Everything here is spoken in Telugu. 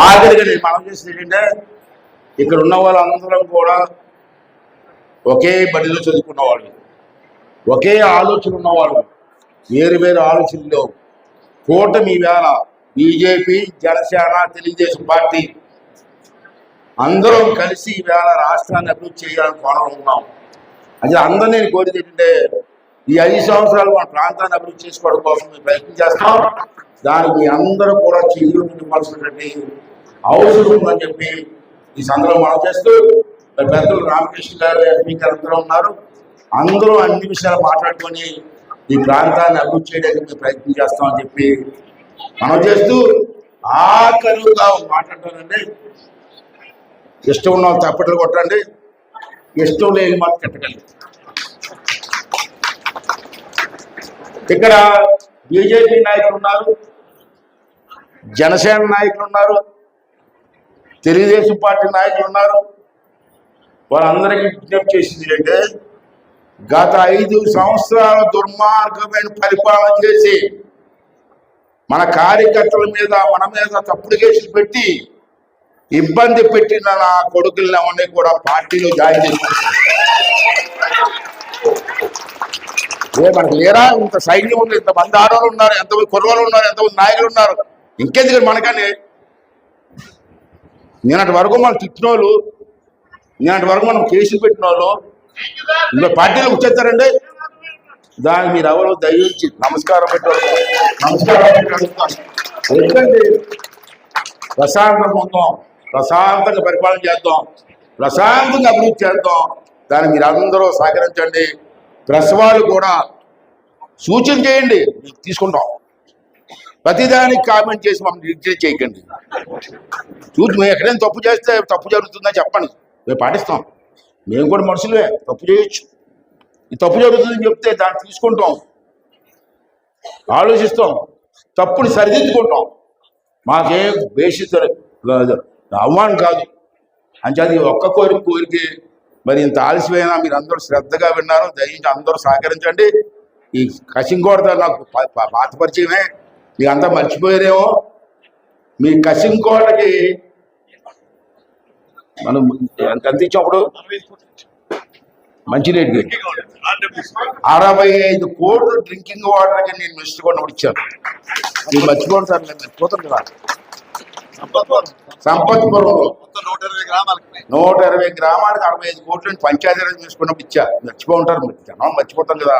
ఆఖరిగా నేను మనం చేసింది ఏంటంటే ఇక్కడ ఉన్న వాళ్ళందరం కూడా ఒకే బడిలో చదువుకున్న వాళ్ళు ఒకే ఆలోచన ఉన్నవాళ్ళు వేరు వేరు ఆలోచనలు లేవు. కూటమి వేళ బీజేపీ జనసేన తెలుగుదేశం పార్టీ అందరం కలిసి ఈవేళ రాష్ట్రాన్ని అభివృద్ధి చేయాలని కోణంలో ఉన్నాం. అసలు అందరూ నేను కోరిక ఏంటంటే ఈ ఐదు సంవత్సరాలు మన ప్రాంతాన్ని అభివృద్ధి చేసుకోవడం కోసం మేము ప్రయత్నం చేస్తాం. దానికి అందరూ కూడా చెయ్యి ఇవ్వాల్సినటువంటి అవసరం ఉందని చెప్పి ఈ సందర్భం మనం చేస్తూ పెద్దలు రామకృష్ణ గారు ఎంపీ గారు అందరూ ఉన్నారు. అందరూ అన్ని విషయాలు మాట్లాడుకొని ఈ ప్రాంతాన్ని అభివృద్ధి చేయడానికి మేము ప్రయత్నం చేస్తామని చెప్పి మనం చేస్తూ ఆఖరుగా మాట్లాడతానండి ఇష్టం ఉన్న తప్పట్లు కొట్టండి. ఇష్టం లేని మాత్రం కట్టకండి ఇక్కడ బీజేపీ నాయకులు ఉన్నారు. జనసేన నాయకులు ఉన్నారు తెలుగుదేశం పార్టీ నాయకులు ఉన్నారు. వాళ్ళందరికీ విజ్ఞప్తి చేసింది అంటే గత ఐదు సంవత్సరాల దుర్మార్గమైన పరిపాలన చేసి మన కార్యకర్తల మీద మన మీద తప్పుడు కేసులు పెట్టి ఇబ్బంది పెట్టిన నా కొడుకుల్ని అవన్నీ కూడా పార్టీలో జాయిన్ చేశారు ఏ మనకు లేరా? ఇంత సైన్యం ఉంది ఇంత మంది ఆడవాళ్ళు ఉన్నారు ఎంతమంది కుర్రవాళ్ళు ఉన్నారు ఎంతమంది నాయకులు ఉన్నారు. ఇంకెందుకు మనకని? నిన్నటి వరకు మనం తిట్టిన వాళ్ళు నిన్నటి వరకు మనం కేసులు పెట్టిన వాళ్ళు ఇందులో పార్టీలో వచ్చేస్తారండి. దానికి మీరు ఎవరు దయించి నమస్కారం పెట్టారు నమస్కారం పెట్టారు ఎందుకంటే ప్రశాంతంగా ఉందాం. ప్రశాంతంగా పరిపాలన చేద్దాం. ప్రశాంతంగా అభివృద్ధి చేద్దాం. దాన్ని మీరు అందరూ సహకరించండి. ప్రెస్ వాళ్ళు కూడా సూచన చేయండి. తీసుకుంటాం. ప్రతిదానికి కామెంట్ చేసి మమ్మల్ని రిజెక్ట్ చేయకండి. చూసి మేము ఎక్కడైనా తప్పు చేస్తే తప్పు జరుగుతుందని చెప్పండి. మేము పాటిస్తాం. మేము కూడా మనుషులే తప్పు చేయొచ్చు. ఈ తప్పు జరుగుతుందని చెప్తే దాన్ని తీసుకుంటాం. ఆలోచిస్తాం. తప్పుని సరిదిద్దుకుంటాం. మాకేం బేసిస్ అవమానం కాదు. అంచేది ఒక్క కోరిక కోరిక మరి ఇంత ఆలస్యమైనా మీరు అందరూ శ్రద్ధగా విన్నారు దయించి అందరూ సహకరించండి. ఈ కసింకోటతో నాకు పాత పరిచయమే. మీకు అంతా మర్చిపోయారేమో? మీ కసింకోటకి మనం ఎంత ఎంత ఇచ్చినప్పుడు మంచి రేట్ అరవై ఐదు కోట్లు డ్రింకింగ్ వాటర్కి నేను మిస్టర్ కొన్నప్పుడు ఇచ్చాను. మీరు మర్చిపోండి సార్ నేను మర్చిపోతాను కదా. సంపత్పురంలో నూట ఇరవై గ్రామాలకి నూట ఇరవై గ్రామాలకు అరవై ఐదు కోట్లు పంచాయతీ రాజ్ తీసుకున్నప్పుడు ఇచ్చా. మర్చిపో ఉంటారు మీరు. జనం మర్చిపోతాం కదా.